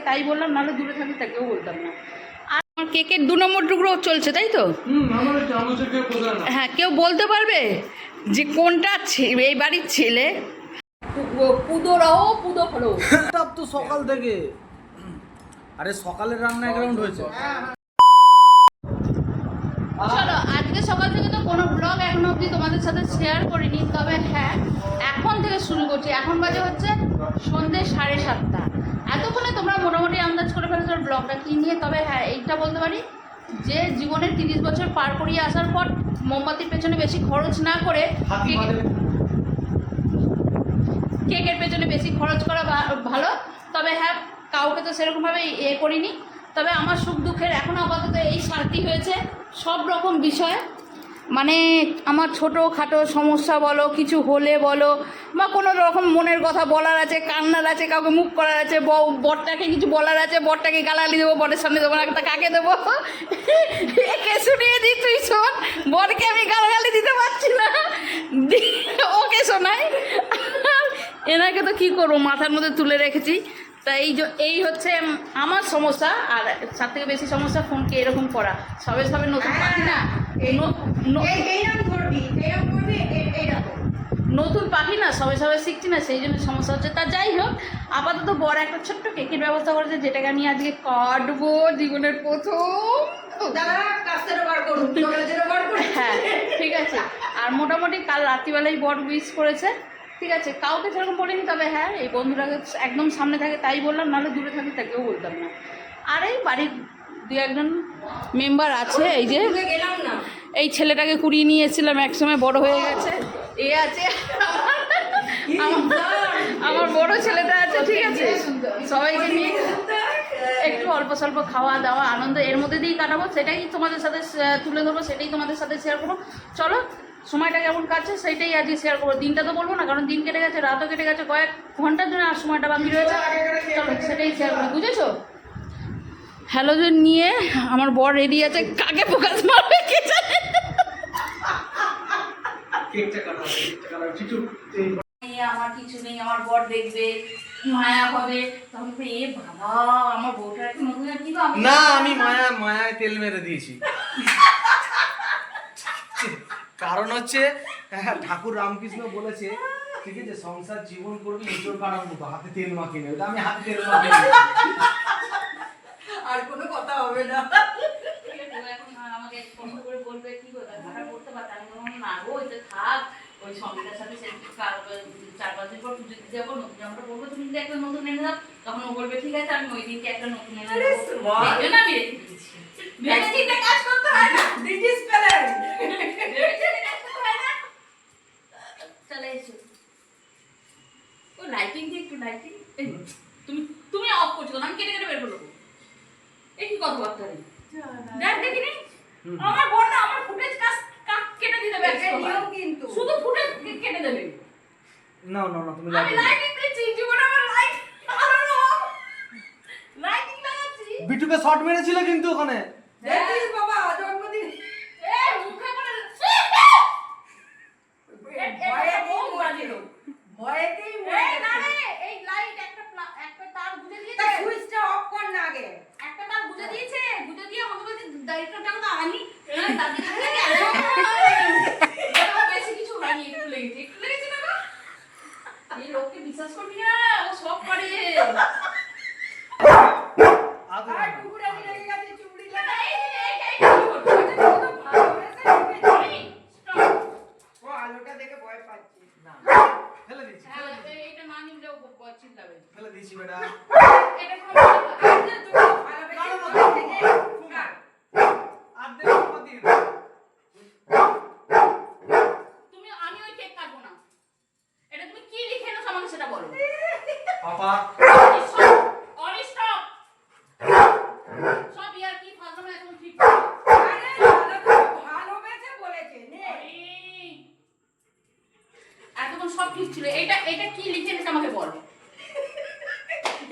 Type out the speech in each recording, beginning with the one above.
থাকে তাই বললাম নাহলে দূরে থাকলে তাকেও বলতাম না। আর আমার কেকের দু নম্বর টুকরো চলছে তাই তো? হুম আমার চামচের কেউ বোঝা না। হ্যাঁ কেউ বলতে পারবে যে কোনটা ছে- এই বাড়ির ছেলে? পুদো রহো পুদো ফলো। তো সকাল থেকে। আরে সকালের রান্না গ্রাউন্ড হয়েছে। চলো আজকে সকাল থেকে তো কোনো ব্লগ এখনও অবধি তোমাদের সাথে শেয়ার করিনি তবে হ্যাঁ এখন থেকে শুরু করছি। এখন বাজে হচ্ছে সন্ধ্যে সাড়ে সাতটা। এতক্ষণে তোমরা মোটামুটি আন্দাজ করে ফেলেছো ব্লগটা কী নিয়ে তবে হ্যাঁ এইটা বলতে পারি যে জীবনের তিরিশ বছর পার করিয়ে আসার পর মোমবাতির পেছনে বেশি খরচ না করে কেকের- পেছনে বেশি খরচ করা ভালো। তবে হ্যাঁ কাউকে তো সেরকমভাবে এ করিনি। তবে আমার সুখ দুঃখের এখনও আপাতত এই শান্তি হয়েছে। সব রকম বিষয়ে। মানে আমার ছোটো খাটো সমস্যা বলো, কিছু হলে বলো, বা কোনো রকম মনের কথা বলার আছে, কান্নার আছে, কাউকে মুখ করার আছে বরটাকে কিছু বলার আছে, বরটাকে গালাগালি দেবো, বরের সামনে দেবো না কাকে দেবো? একে শুনিয়ে দিই তুই শোন, বরকে আমি গালাগালি দিতে পারছি না। ওকে শোনাই। এনাকে তো কী করব, মাথার মধ্যে তুলে রেখেছি। তা এই এই হচ্ছে আমার সমস্যা, আর সব থেকে বেশি সমস্যা ফোনকে এরকম করা। সবে সবে নতুন না? নতুন পাখি না সবে সবে শিখছি না সেই জন্য সমস্যা হচ্ছে। তা যাই হোক আপাতত বড় একটা ছোট্ট কেকের ব্যবস্থা করেছে যেটাকে আমি আজকে কাটবো জীবনের প্রথম হ্যাঁ ঠিক আছে। আর মোটামুটি কাল রাত্রিবেলাই বট উইশ করেছে ঠিক আছে। কাউকে সেরকম বলিনি তবে হ্যাঁ এই বন্ধুরাকে একদম সামনে থাকে তাই বললাম নাহলে দূরে থাকে তাকেও বলতাম না। আর এই বাড়ির দু একজন মেম্বার আছে, এই যে এই ছেলেটাকে কুড়িয়ে নিয়ে এসেছিলাম, একসময় বড় হয়ে গেছে। এ আছে, আমার বড় ছেলেটা আছে, ঠিক আছে? সবাইকে নিয়ে একটু অল্প স্বল্প খাওয়া দাওয়া, আনন্দ, এর মধ্যে দিয়েই কাটাবো, সেটাই তোমাদের সাথে তুলে ধরবো, সেটাই তোমাদের সাথে শেয়ার করব। চলো, সময়টা কেমন কাটছে সেটাই আজকে শেয়ার করব। দিনটা তো বলব না, কারণ দিন কেটে গেছে, রাতও কেটে গেছে, কয়েক ঘণ্টার জন্য আর সময়টা বাকি রয়েছে। চলো, সেটাই শেয়ার করব, বুঝেছ? হ্যালোজেন নিয়ে আমার বর রেডি আছে কাকে ফোকাস মারবে কে জানে? আমার কিছু নেই আমার বর দেখবে মায়া হবে। তখন তো, এ বাবা আমার বউটার একটা নতুন আর কি না আমি মায়া মায়ায় তেল মেরে দিয়েছি। কারণ হচ্ছে হ্যাঁ, ঠাকুর রামকৃষ্ণ বলেছে ঠিক আছে সংসার জীবন করবি কাটার মতো হাতে তেল মাখিয়ে নেবে। তা আমি হাতে তেল মাখিয়ে। আর কোনো কথা হবে না। ও এখন আমাকে ফোন করে বলবে কি গো, ভাড়া করতে পারতে? আমি বললাম না গো ওইটা থাক ওই সঙ্গীতার সাথে সে চার পাঁচ দিন পর পুজো দিতে যাব নতুন জামাটা বলব তুমি যদি একটা নতুন এনে দাও তখন ও বলবে ঠিক আছে আমি ওই দিনকে একটা নতুন এনে দেবো। বাহ। এই জন্য আমি রেখে দিয়েছি? ভ্যাকসিনটা কাজ করতে হয় না দিস ইজ প্যালেন চলে এসো। ও লাইটিং দিয়ে একটু লাইটিং তুমি তুমি অফ করছ? আমি কেটে কেটে বের করব এই কথাবার্তা দেখ দেখিনি আমার বোন না আমার ফুটেজ কাজ কাট কেটে দিতে হবে নিয়ম কিন্তু। শুধু ফুটেজ কেটে দেবে। না না না তুমি আমি লাইট লাইটিং দিচ্ছি জীবনে আমার লাইট লাইটিং লাগাচ্ছি। বিটুকে শর্ট মেরেছিল কিন্তু ওখানে। দেখিস বাবা জন্মদিন এ মুখে করে ভয়েতেই মরছিল ভয়েতেই এই না মরছিল রে এই লাইট একটা প্লা- একটা তার বুঝে তা দিয়েছে সুইচটা অফ কর না আগে একটা তার বুঝে দিয়েছে বুঝে দিয়ে আমাকে বলছে দায়িত্বটা তো আনি দাদি কাছে বেশি কিছু হয়নি একটু লেগেছে একটু লেগেছে না গো? এই লোককে বিশ্বাস করবি না ও সব করে আদর আর টুকুরানি লেগে গেছে চুড়ি এই, লাগা এই, এই, এই, কি করছ? ভালোবেসে ঢুকেছে। এই, stop. ও আলোটা দেখে ভয় পাচ্ছি না ফেলে দিয়েছি হ্যাঁ, এই- এইটা না নিলে ও ব- ব- চিল্লাবে। ফেলে দিয়েছি বেটা এটা কোনো ব্যাপার না। আজকে তুমি ভালোবেসে ভয় থেকে না। আর দেখো আমার দিকে দাও। তুমি আমি ওই কেক কাটবো না এটা তুমি কি লিখে এনেছো আমাকে সেটা বলো পাপা Stop! All stop! সব ইয়ার কি ফাজলামো এখন ঠিক করো। আরে দাদা তো ভালোবেসে বলেছে নে এই, এতক্ষণ সব ঠিক ছিল। এটা এটা কি লিখে এনেছে আমাকে বল।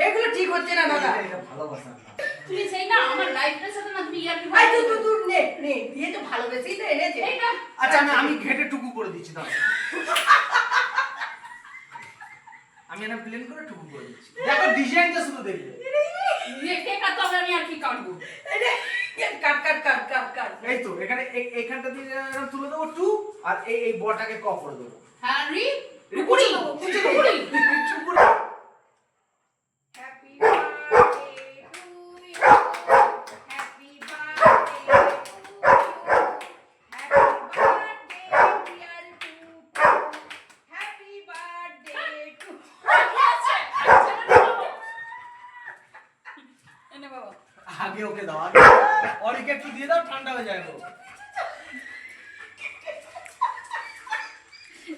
এগুলো ঠিক হচ্ছে না দাদা। ভালোবাসা তুমি সেই না আমার লাইফের সাথে না তুমি ইয়ার কি আই তুই তুই নে নে। দিয়ে তো ভালোবেসেই তো এনেছে। আচ্ছা আমি আমি ঘেটে টুকু করে দিচ্ছি দাও আমি এখানে প্লেন করে টুকু করে দিচ্ছি। দেখো ডিজাইনটা শুধু দেখবে। নিয়ে তো আমি আর কি কাটবো? কাট কাট কাট কাট কাট। এই তো এখানে এখানটা দিয়ে তুলে দেবো টু আর এই এই বটাকে ক করে দেবো। হ্যাঁ রি কুকুরি চুপুরি। Happy birthday to you happy birthday to you happy birthday dear to happy birthday to এনে বাবা আগে ওকে দাও আগে অরিকে একটু দিয়ে দাও ঠান্ডা হয়ে যায় তো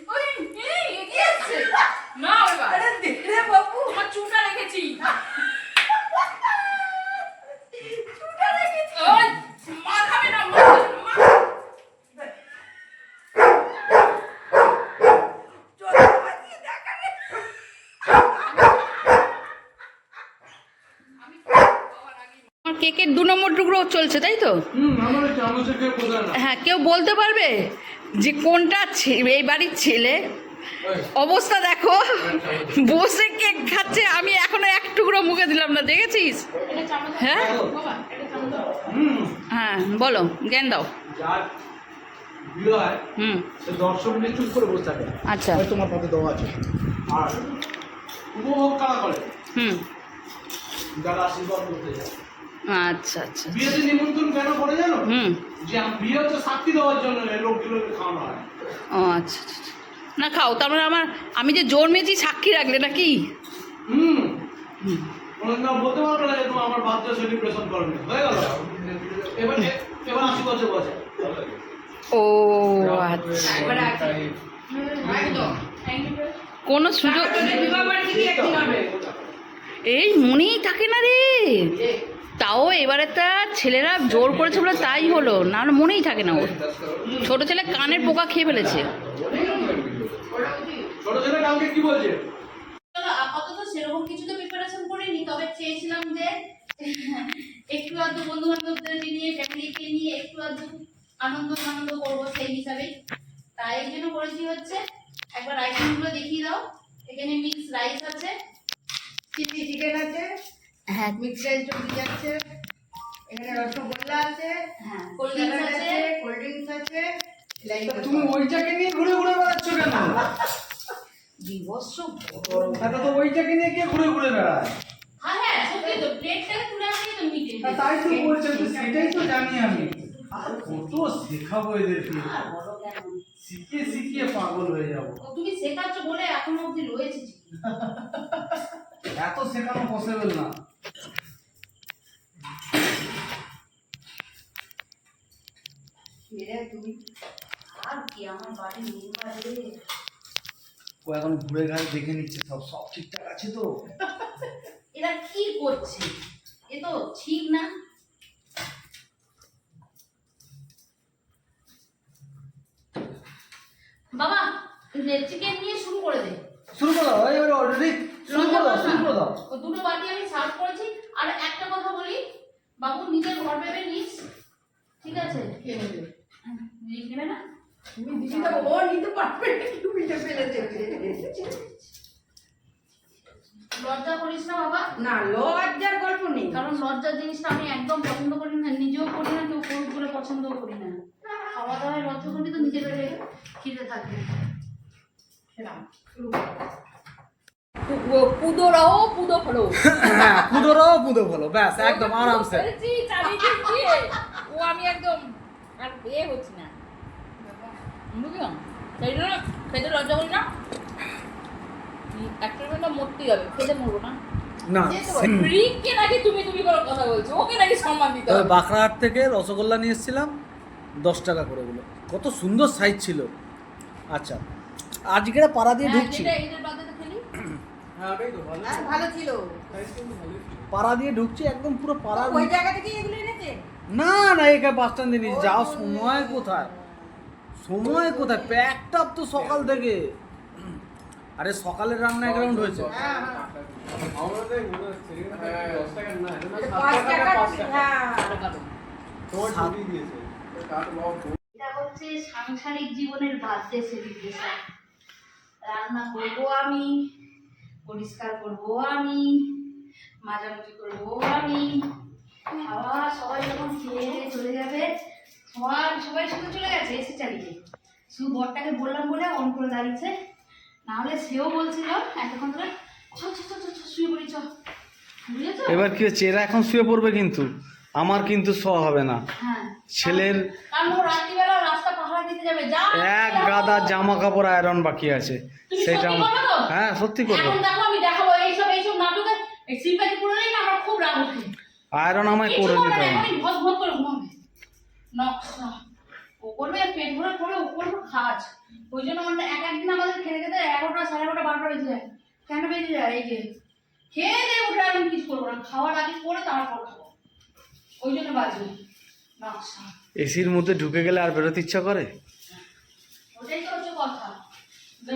ওই এই এগিয়ে আসছে না বাবা আরে দে রে বাবু তোমার চুলটা রেখেছি ওই মা খাবে না মা খাবে না, মা চল বাজিয়ে দেখা রে আমার কেকের দু নম্বর টুকরো চলছে তাই তো? হ্যাঁ কেউ বলতে পারবে যে কোনটা ছে- এই বাড়ির ছেলে? অবস্থা দেখো। বসে কেক খাচ্ছে আমি এখনও এক টুকরো মুখে দিলাম না দেখেছিস? হ্যাঁ? হ্যাঁ বলো জ্ঞান দাও। যার হুম। সে দর্শক নিয়ে চুপ করে বসে থাকে। আচ্ছা। তোমার পথে দেওয়া আছে। আর উপভোগ কারা করে? হুম। যারা আশীর্বাদ করতে যায়। আচ্ছা আচ্ছা বিয়েতে নিমন্ত্রণ কেন করে জানো? হুম। যে বিয়ে হচ্ছে সাক্ষী দেওয়ার জন্য লোকগুলোকে খাওয়ানো হয়। ও আচ্ছা আচ্ছা, আচ্ছা। না খাও তার মানে আমার আমি যে জন্মেছি সাক্ষী রাখলে নাকি? হুম। হুম। বলতে পারবে না যে তুমি আমার বার্থডে সেলিব্রেশন করবে হয়ে গেল। এবার এবার আশি বছর বয়সে। ও আচ্ছা। কোনো সুযোগ বিবাহ বাড়িতে কি একদিন হবে। এই মনেই থাকে না রে। তাও এবারে তা ছেলেরা জোর করেছে বলে তাই হলো না মনেই থাকে না ওর। ছোট ছেলে কানের পোকা খেয়ে ফেলেছে। ছোট ছেলে কালকে আপাতত সেরকম কিছু তো প্রিপারেশন করিনি তবে চেয়েছিলাম যে একটু আধটু বন্ধু নিয়ে ফ্যামিলিকে নিয়ে একটু আধটু আনন্দ আনন্দ করব সেই হিসাবে। তাই এই জন্য করেছি হচ্ছে একবার আইটেমগুলো দেখিয়ে দাও। এখানে মিক্স রাইস আছে। চিলি চিকেন আছে হ্যাঁ। মিক্স ভেজ চুরি আছে এখানে রসগোল্লা আছে হ্যাঁ কোল্ড ড্রিঙ্কস আছে। কোল্ড ড্রিঙ্কস আছে তুমি ওইটাকে নিয়ে ঘুরে ঘুরে বেড়াচ্ছ কেন? বিভৎস এটা তো ওইটাকে নিয়ে কে ঘুরে ঘুরে বেড়ায়? হ্যাঁ হ্যাঁ সত্যি তো প্লেটটা তুলে আসলে তো মিটে তাই তো বলছে তো সেটাই তো জানি আমি। আর কত শেখাবো এদেরকে? আর বলো কেন? শিখিয়ে শিখিয়ে পাগল হয়ে যাব। তুমি শেখাচ্ছ বলে এখনও অবধি রয়েছে। এত শেখানো পসিবল না। ও এখন ঘুরে ঘাড়ে দেখে নিচ্ছে সব সব ঠিকঠাক আছে তো? এরা কি করছে? এ তো ঠিক না। বাবা চিকেন নিয়ে শুরু করে দে। শুরু করে অলরেডি করে করে দুটো বাটি আমি সার্ভ করেছি। আর একটা কথা বলি বাবু নিজের ঘর ভেবে নিস। ঠিক আছে? কে নেবে? নেবে না? তুমি দিদি ও নিতে পারবে না, তুমি তো ফেলে দেবে লজ্জা করিস না বাবা। না লজ্জার গল্প নেই। কারণ লজ্জার জিনিসটা আমি একদম পছন্দ করি না নিজেও করি না কেউ করুক বলে পছন্দও করি না। খাওয়া দাওয়ায় লজ্জা করবি তো নিজের খিদে থাকবে সেরাম পুদোরাও পুদো ফলো হ্যাঁ পুদোরও পুদো ভালো ব্যাস একদম আরামসে। ও আমি একদম আর এ হচ্ছি না। বুঝলাম সেই জন্য খেতে লজ্জা করি না। একটা মিনিট মরতেই হবে খেতে মরবো না। না রিককে নাকি তুমি তুমি করে কথা বলছো ওকে নাকি সম্মান দিতে তবে হবে? বাঁকড়াহাট থেকে রসগোল্লা নিয়ে এসেছিলাম দশ টাকা করে গুলো কত সুন্দর সাইজ ছিল। আচ্ছা আজকের পাড়া দিয়ে হ্যাঁ, ঢুকছি যেটা এদের বাদে খেলি হ্যাঁ ওটাই তো ভালো। হ্যাঁ, ছিল। পাড়া দিয়ে ঢুকছি একদম পুরো পাড়া ওই জায়গা থেকে এগুলো এনেছে? না না এখানে বাস স্ট্যান্ডে নিয়ে যাও সময় কোথায়? সময় কোথায়? প্যাকড আপ তো সকাল থেকে। আরে সকালের রান্না এক রাউন্ড হয়েছে। হ্যাঁ হ্যাঁ। হ্যাঁ। এটা হচ্ছে সাংসারিক জীবনের বার্থডে সেলিব্রেশন। রান্না করব আমি। পরিষ্কার করব আমি মাঝামাঝি করব আমি। আবার সবাই যখন খেয়ে চলে যাবে সবার সবাই শুধু চলে গেছে এসে চালিয়ে শুধু বরটাকে বললাম বলে অন করে দাঁড়িয়েছে। নাহলে সেও বলছিল এতক্ষণ ধরে চ চ, চ শুয়ে পড়ি চ। এবার কি হচ্ছে? এরা এখন শুয়ে পড়বে কিন্তু। আমার কিন্তু শ হবে না। হ্যাঁ ছেলের এক গাদা জামা কাপড় আয়রন বাকি আছে। সেটা? হ্যাঁ সত্যি করব। আয়রন আমায় করে দিতে হবে। ওই জন্য এক একদিন আমাদের খেতে খেতে এগারোটা সাড়ে এগারোটা বারোটা বেজে যায়। কেন বেজে যায়? এই যে খেয়ে দিয়ে উঠে আমি কিছু করব না। খাওয়ার আগে করে তারপর খাব। ওই জন্য বাজবে নকশা এসির মধ্যে ঢুকে গেলে আর বেরোতে ইচ্ছা করে? ওটাই তো হচ্ছে কথা।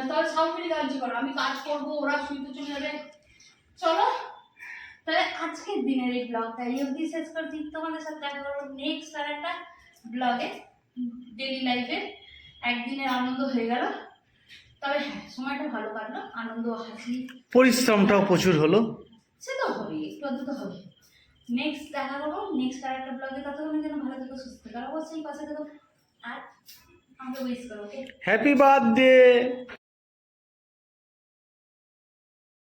তাহলে সব মিলে কাজ করো। আমি কাজ করব ওরা শুইতে চলে যাবে। চলো। তাহলে আজকের দিনের এই ব্লগটা এই অবধি শেষ করছি। তোমাদের সাথে দেখা করব নেক্সট আর একটা ব্লগে ডেলি লাইফে একদিনের আনন্দ হয়ে গেল। তবে হ্যাঁ সময়টা ভালো কাটলো। আনন্দ হাসি। পরিশ্রমটাও প্রচুর হলো। সে তো হবে একটু তো হবে নেক্সট দেখা করব নেক্সট আর একটা ব্লগে ততক্ষণের জন্য ভালো থেকো, সুস্থ থাকো। অবশ্যই পাশে থেকো। আর আমাকে উইশ করো হ্যাপি বার্থডে